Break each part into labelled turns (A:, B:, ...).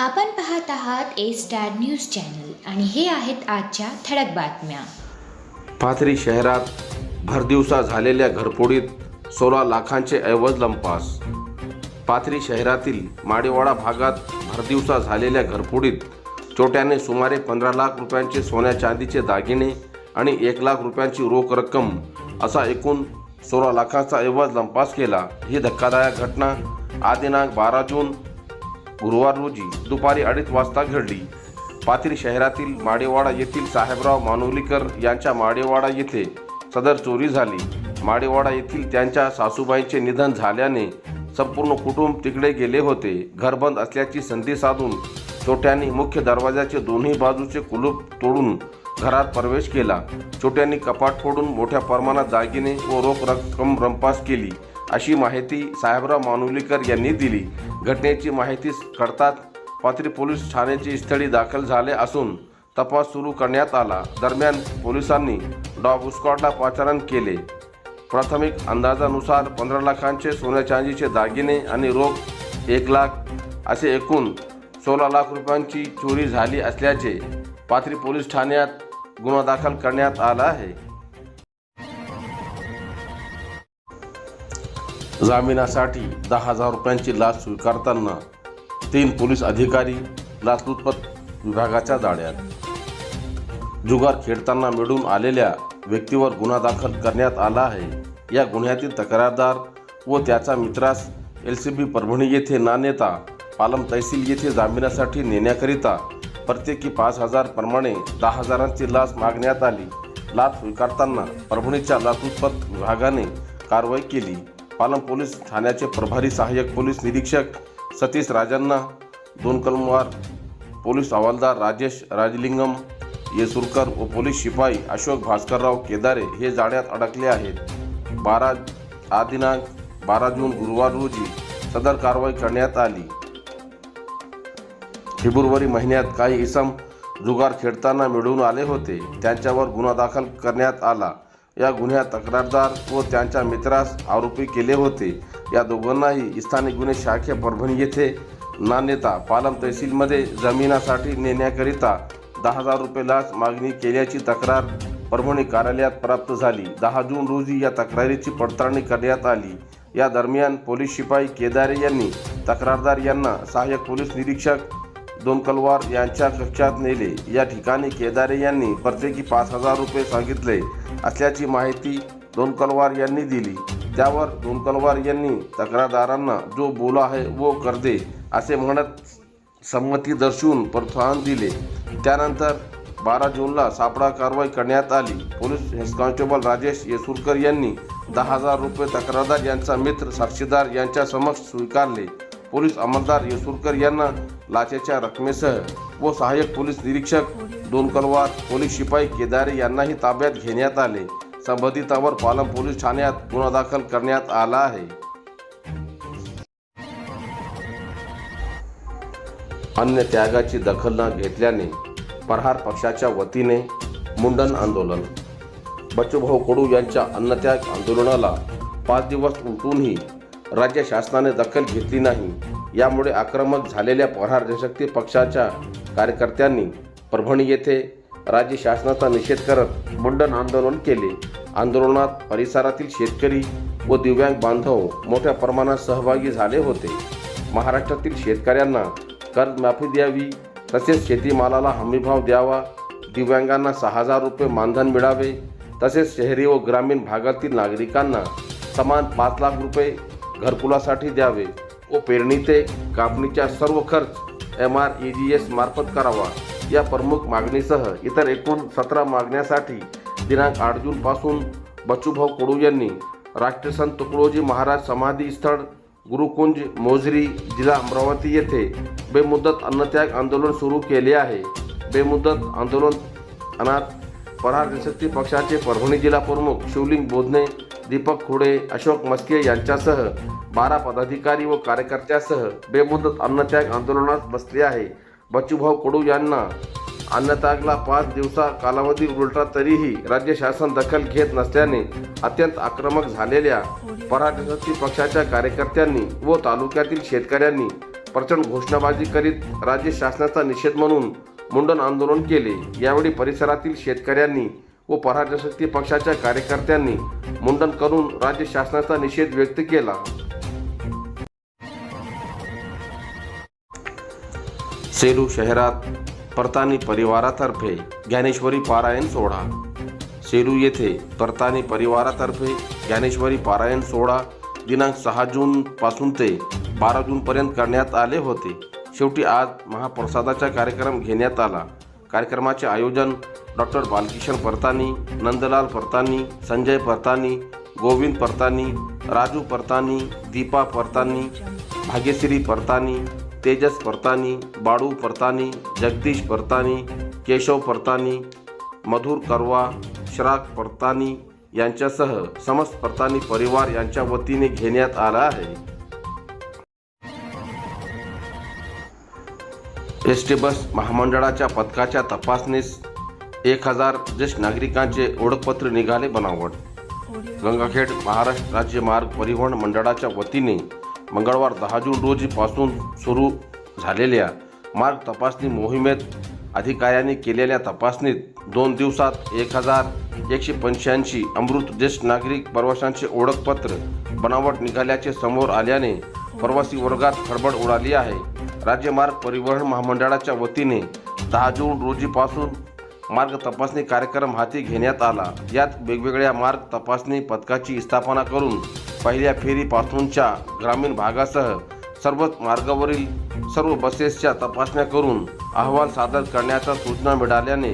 A: आपण पाहत आहात ए स्टार न्यूज चॅनल आणि हे आहेत आजच्या ठळक बातम्या.
B: पाथरी शहरात भरदिवसा झालेल्या घरफोडीत सोळा लाखांचे ऐवज लंपास. पाथरी शहरातील माडेवाडा भागात भरदिवसा झालेल्या घरफोडीत चोट्याने सुमारे पंधरा लाख रुपयांचे सोन्या चांदीचे दागिने आणि एक लाख रुपयांची रोख रक्कम असा एकूण सोळा लाखांचा ऐवज लंपास केला. ही धक्कादायक घटना आदिनांक बारा जून गुरुवार रोजी दुपारी अडीच वाजता घडली. पाथरी शहरातील माडेवाडा येथील साहेबराव मानोलीकर यांच्या माडेवाडा येथे सदर चोरी झाली. माडेवाडा येथील त्यांच्या सासूबाईंचे निधन झाल्याने संपूर्ण कुटुंब तिकडे गेले होते. घरबंद असल्याची संधी साधून छोट्यांनी मुख्य दरवाजाचे दोन्ही बाजूचे कुलूप तोडून घरात प्रवेश केला. चोट्यांनी कपाट फोडून मोठ्या प्रमाणात दागिने व रोख रक्कम रंपास केली. अशी माहिती साहेबराव मानुलीकर यांनी दिली. घटनेची माहिती कळताच पाथरी पोलीस ठाण्याची स्थळी दाखल झाले असून तपास सुरू करण्यात आला. दरम्यान पोलिसांनी डॉग स्क्वॉडला पाचारण केले. प्राथमिक अंदाजानुसार पंधरा लाखांचे सोन्या चांदीचे दागिने आणि रोख एक लाख असे एकूण सोळा लाख रुपयांची चोरी झाली असल्याचे पाथरी पोलीस ठाण्यात गुन्हा दाखल करण्यात आला आहे. जामिनासाठी दहा हजार रुपयांची लाच स्वीकारताना तीन पोलीस अधिकारी लाचलुचपत विभागाच्या जाळ्यात जुगार खेळताना मिळून आलेल्या व्यक्तीवर गुन्हा दाखल करण्यात आला आहे. या गुन्ह्यातील तक्रारदार व त्याचा मित्रास एल सी बी परभणी येथे ना नेता पालम तहसील येथे जामिनासाठी नेण्याकरिता प्रत्येकी पाच हजार प्रमाणे दहा हजारांची लाच मागण्यात आली. लाच स्वीकारताना परभणीच्या लाचलुचपत विभागाने कारवाई केली. पालम पोलीस ठाण्याचे प्रभारी सहाय्यक पोलीस निरीक्षक सतीश राजांना दोन कलमवार पोलीस हवालदार राजेश राजलिंगम येसुरकर व पोलीस शिपाई अशोक भास्करराव केदारे हे जाळ्यात अडकले आहेत. बारा आ दिनांक बारा जून गुरुवार रोजी सदर कारवाई करण्यात आली. फेब्रुवारी महिन्यात काही इसम जुगार खेळताना मिळून आले होते. त्यांच्यावर गुन्हा दाखल करण्यात आला. या गुन्ह्यात तक्रारदार व त्यांच्या मित्रास आरोपी केले होते. या दोघांनाही स्थानिक गुन्हे शाखे परभणी येथे नान्यता पालम तहसीलमध्ये जमिनासाठी नेण्याकरिता दहा हजार रुपये लाच मागणी केल्याची तक्रार परभणी कार्यालयात प्राप्त झाली. दहा जून रोजी या तक्रारीची पडताळणी करण्यात आली. या दरम्यान पोलीस शिपाई केदारे यांनी तक्रारदार यांना सहाय्यक पोलीस निरीक्षक दोनकलवार यांच्या कक्षात नेले. या ठिकाणी केदारे यांनी प्रत्येकी पाच हजार रुपये सांगितले असल्याची माहिती दोनकलवार यांनी दिली. त्यावर दोनकलवार यांनी तक्रारदारांना जो बोला आहे वो कर दे असे म्हणत संमती दर्शवून प्रोत्साहन दिले. त्यानंतर बारा जूनला सापळा कारवाई करण्यात आली. Police head constable Rajesh Yesurkar यांनी दहा हजार रुपये तक्रारदार यांचा मित्र साक्षीदार यांच्या समक्ष स्वीकारले. पोलीस अंमलदार येसूरकर यांना लाचेच्या रकमेसह व सहाय्यक पोलीस निरीक्षक दोनकलवार पोलीस शिपाई केदारे यांनाही ताब्यात घेण्यात आले. संबंधितावर पालम पोलीस ठाण्यात गुन्हा दाखल करण्यात आला आहे. अन्य त्यागाची दखल न घेतल्याने प्रहार पक्षाच्या वतीने मुंडन आंदोलन. बच्चूभाऊ कडू यांच्या अन्नत्याग आंदोलनाला पाच दिवस उलटूनही राज्य शासनाने दखल घेतली नाही. यामुळे आक्रमक झालेल्या प्रहार जनशक्ती पक्षाच्या कार्यकर्त्यांनी परभणी येथे राज्य शासनाचा निषेध करत मुंडन आंदोलन केले. आंदोलनात परिसरातील शेतकरी व दिव्यांग बांधव मोठ्या प्रमाणात सहभागी झाले होते. महाराष्ट्रातील शेतकऱ्यांना कर्जमाफी द्यावी तसेच शेतीमालाला हमीभाव द्यावा दिव्यांगांना सहा हजार रुपये मानधन मिळावे तसेच शहरी व ग्रामीण भागातील नागरिकांना समान पाच लाख रुपये घरकुलासाठी द्यावे व पेरणी ते कापणीच्या सर्व खर्च M R E G S मार्फत करावा. या प्रमुख मागणीसह इतर एकूण सतरा मागण्यासाठी दिनांक आठ जूनपासून बच्चूभाऊ कडू यांनी राष्ट्रसंत तुकडोजी महाराज समाधी स्थळ गुरुकुंज मोझरी जिल्हा अमरावती येथे बेमुदत अन्नत्याग आंदोलन सुरू केले आहे. बेमुदत आंदोलन अनाथ प्रहार जनशक्ती पक्षाचे परभणी जिल्हा प्रमुख शिवलिंग बोधने दीपक खुडे अशोक मस्के यांच्यासह बारा पदाधिकारी व कार्यकर्त्यासह बेमुदत अन्नत्याग आंदोलनात बसले आहे. बच्चूभाऊ कडू यांना अन्नत्यागला पाच दिवसा कालावधी उलटा तरीही राज्य शासन दखल घेत नसल्याने अत्यंत आक्रमक झालेल्या पराजशक्ती पक्षाच्या कार्यकर्त्यांनी व तालुक्यातील शेतकऱ्यांनी प्रचंड घोषणाबाजी करीत राज्य शासनाचा निषेध म्हणून मुंडन आंदोलन केले. यावेळी परिसरातील शेतकऱ्यांनी व प्रहार पक्षाच्या कार्यकर्त्यांनी मुंडन करून राज्य शासनाचा निषेध व्यक्त केला. सेलू शहरात परतानी परिवारातर्फे ज्ञानेश्वरी पारायण सोहळा. सेलू येथे परतानी परिवारातर्फे ज्ञानेश्वरी पारायण सोहळा दिनांक सहा जून पासून ते बारा जूनपर्यंत करण्यात आले होते. शेवटी आज महाप्रसादाचा कार्यक्रम घेण्यात आला. कार्यक्रमाचे आयोजन डॉक्टर बालकिशन परतानी नंदलाल परतानी संजय परतानी गोविंद परतानी राजू परतानी दीपा परतानी भाग्यश्री परतानी तेजस परतानी बाळू परतानी जगदीश परतानी केशव परतानी मधुर करवा श्राक परतानी यांच्यासह समस्त परतानी परिवार यांच्या वतीने घेण्यात आला आहे. एस टी बस महामंडळाच्या पथकाच्या तपासणीस एक हजार ज्येष्ठ नागरिकांचे ओळखपत्र निघाले बनावट. गंगाखेड महाराष्ट्र राज्य मार्ग परिवहन मंडळाच्या वतीने मंगळवार दहा जून रोजीपासून सुरू झालेल्या मार्ग तपासणी मोहिमेत अधिकाऱ्यांनी केलेल्या तपासणीत दोन दिवसात एक हजार एकशे पंच्याऐंशी अमृत ज्येष्ठ नागरिक प्रवाशांचे ओळखपत्र बनावट निघाल्याचे समोर आल्याने प्रवासी वर्गात खळबळ उडाली आहे. राज्य मार्ग परिवहन महामंडळाच्या वतीने दहा जून रोजीपासून मार्ग तपासणी कार्यक्रम हाती घेण्यात आला. यात वेगवेगळ्या मार्ग तपासणी पथकाची स्थापना करून पहिल्या फेरीपासूनच्या ग्रामीण भागासह सर्वच मार्गावरील सर्व बसेसच्या तपासण्या करून अहवाल सादर करण्याच्या सूचना मिळाल्याने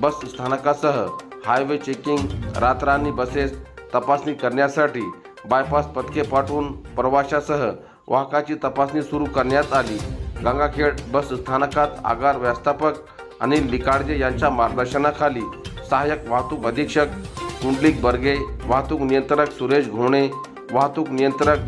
B: बस स्थानकासह हायवे चेकिंग रात्रांनी बसेस तपासणी करण्यासाठी बायपास पथके पाठवून प्रवाशासह वाहकाची तपासणी सुरू करण्यात आली. गंगाखेड बस स्थानकात आगार व्यवस्थापक अनिल लिकाडजे यांच्या मार्गदर्शनाखाली सहाय्यक वाहतूक अधीक्षक कुंडलिक बर्गे वाहतूक नियंत्रक सुरेश घोणे वाहतूक नियंत्रक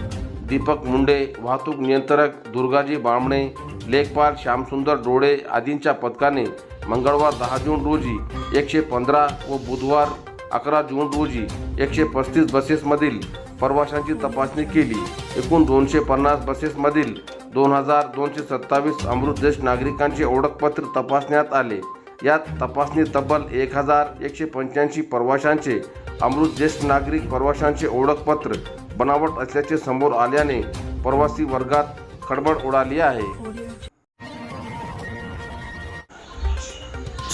B: दीपक मुंडे वाहतूक नियंत्रक दुर्गाजी बामणे लेखपाल श्यामसुंदर डोळे आदींच्या पथकाने मंगळवार दहा जून रोजी एकशे पंधरा व बुधवार अकरा जून रोजी एकशे पस्तीस बसेसमधील प्रवाशांची तपासणी केली. एकूण दोनशे पन्नास बसेसमधील दोन हजार दोनशे सत्तावीस अमृत ज्येष्ठ नागरिकांचे ओळखपत्र तपासण्यात आले. यात तपासणी तब्बल एक हजार एकशे पंच्याऐंशी प्रवाशांचे अमृत ज्येष्ठ नागरिक प्रवाशांचे ओळखपत्र बनावट असल्याचे समोर आल्याने प्रवासी वर्गात खडबड उडाली आहे.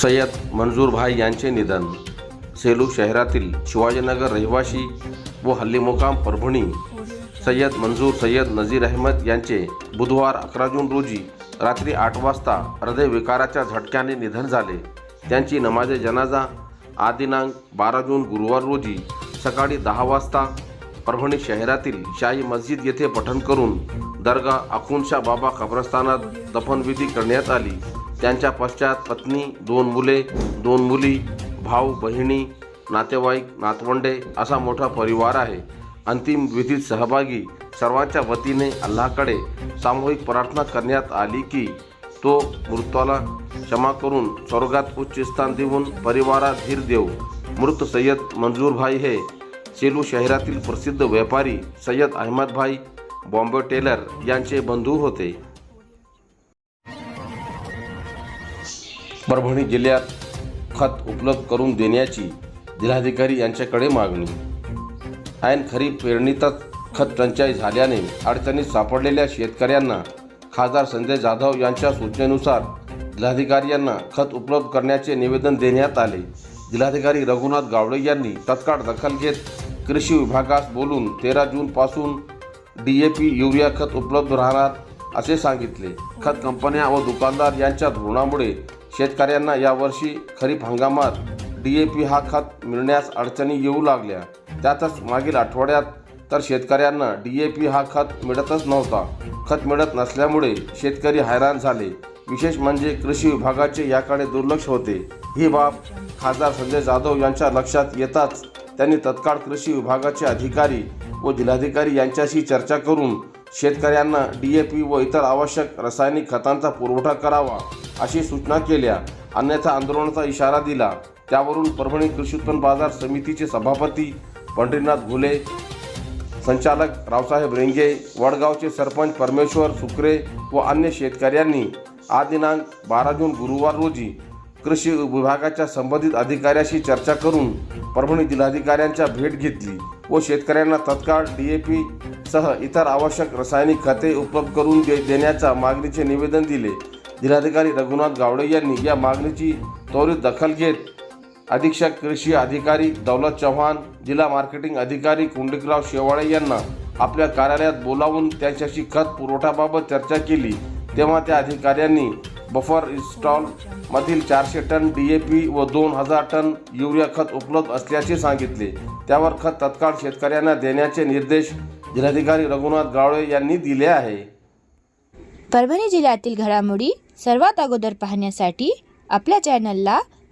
B: सय्यद मंजूरभाई यांचे निधन. सेलू शहरातील शिवाजीनगर रहिवासी व हल्लीमुकाम परभणी सय्यद मंजूर सय्यद नझीर अहमद यांचे बुधवार अकरा जून रोजी रात्री आठ वाजता हृदयविकाराच्या झटक्याने निधन झाले. त्यांची नमाजे जनाजा आदिनांक दिनांक बारा जून गुरुवार रोजी सकाळी दहा वाजता परभणी शहरातील शाही मस्जिद येथे पठण करून दर्गा अकुनशा बाबा कब्रस्तानात दफनविधी करण्यात आली. त्यांच्या पश्चात पत्नी दोन मुले दोन मुली भाऊ बहिणी नातेवाईक नातवंडे असा मोठा परिवार आहे. अंतिम विधीत सहभागी सर्वांच्या वतीने अल्लाकडे सामूहिक प्रार्थना करण्यात आली की तो मृताला क्षमा करून स्वर्गात उच्च स्थान देऊन परिवारात धीर देऊ. मृत सय्यद मंजूरभाई हे सेलू शहरातील प्रसिद्ध व्यापारी सय्यद अहमदभाई बॉम्बे टेलर यांचे बंधू होते. परभणी जिल्ह्यात खत उपलब्ध करून देण्याची जिल्हाधिकारी यांच्याकडे मागणी. ऐन खरीप पेरणीतच खत टंचाई झाल्याने अडचणीत सापडलेल्या शेतकऱ्यांना खासदार संजय जाधव यांच्या सूचनेनुसार जिल्हाधिकारी यांना खत उपलब्ध करण्याचे निवेदन देण्यात आले. जिल्हाधिकारी रघुनाथ गावडे यांनी तत्काळ दखल घेत कृषी विभागास बोलून तेरा जूनपासून डी ए पी युरिया खत उपलब्ध राहणार असे सांगितले. खत कंपन्या व दुकानदार यांच्या धोरणामुळे शेतकऱ्यांना यावर्षी खरीप हंगामात डी ए पी हा खत मिळण्यास अडचणी येऊ लागल्या. त्यातच मागील आठवड्यात तर शेतकऱ्यांना डी ए पी हा खत मिळतच नव्हता. खत मिळत नसल्यामुळे शेतकरी हैराण झाले. विशेष म्हणजे कृषी विभागाचे याकडे दुर्लक्ष होते. ही बाब खासदार संजय जाधव यांच्या लक्षात येताच त्यांनी तत्काळ कृषी विभागाचे अधिकारी व जिल्हाधिकारी यांच्याशी चर्चा करून शेतकऱ्यांना डी ए पी व इतर आवश्यक रासायनिक खतांचा पुरवठा करावा अशी सूचना केल्या. अन्यथा आंदोलनाचा इशारा दिला. त्यावरून परभणी कृषी उत्पन्न बाजार समितीचे सभापती पंढरीनाथ घुले संचालक रावसाहेब रेंगे वडगावचे सरपंच परमेश्वर सुकरे व अन्य शेतकऱ्यांनी आज दिनांक बारा जून गुरुवार रोजी कृषी विभागाच्या संबंधित अधिकाऱ्याशी चर्चा करून परभणी जिल्हाधिकाऱ्यांच्या भेट घेतली व शेतकऱ्यांना तत्काळ डी ए पी सह इतर आवश्यक रासायनिक खते उपलब्ध करून दे देण्याच्या मागणीचे निवेदन दिले. जिल्हाधिकारी रघुनाथ गावडे यांनी या मागणीची त्वरित दखल घेत अधीक्षक कृषी अधिकारी दौलत चव्हाण जिल्हा मार्केटिंग अधिकारी कुंडिकराव शेवाळे यांना आपल्या कार्यालयात बोलावून त्यांच्याशी खत पुरवठ्याबाबत चर्चा केली. तेव्हा त्या अधिकाऱ्यांनी बफर इन्स्टॉल मधील चारशे टन डी ए पी व दोन हजार टन युरिया खत उपलब्ध असल्याचे सांगितले. त्यावर खत तत्काळ शेतकऱ्यांना देण्याचे निर्देश जिल्हाधिकारी रघुनाथ गावळे यांनी दिले आहे.
C: परभणी जिल्ह्यातील घडामोडी सर्वात अगोदर पाहण्यासाठी आपल्या चॅनलला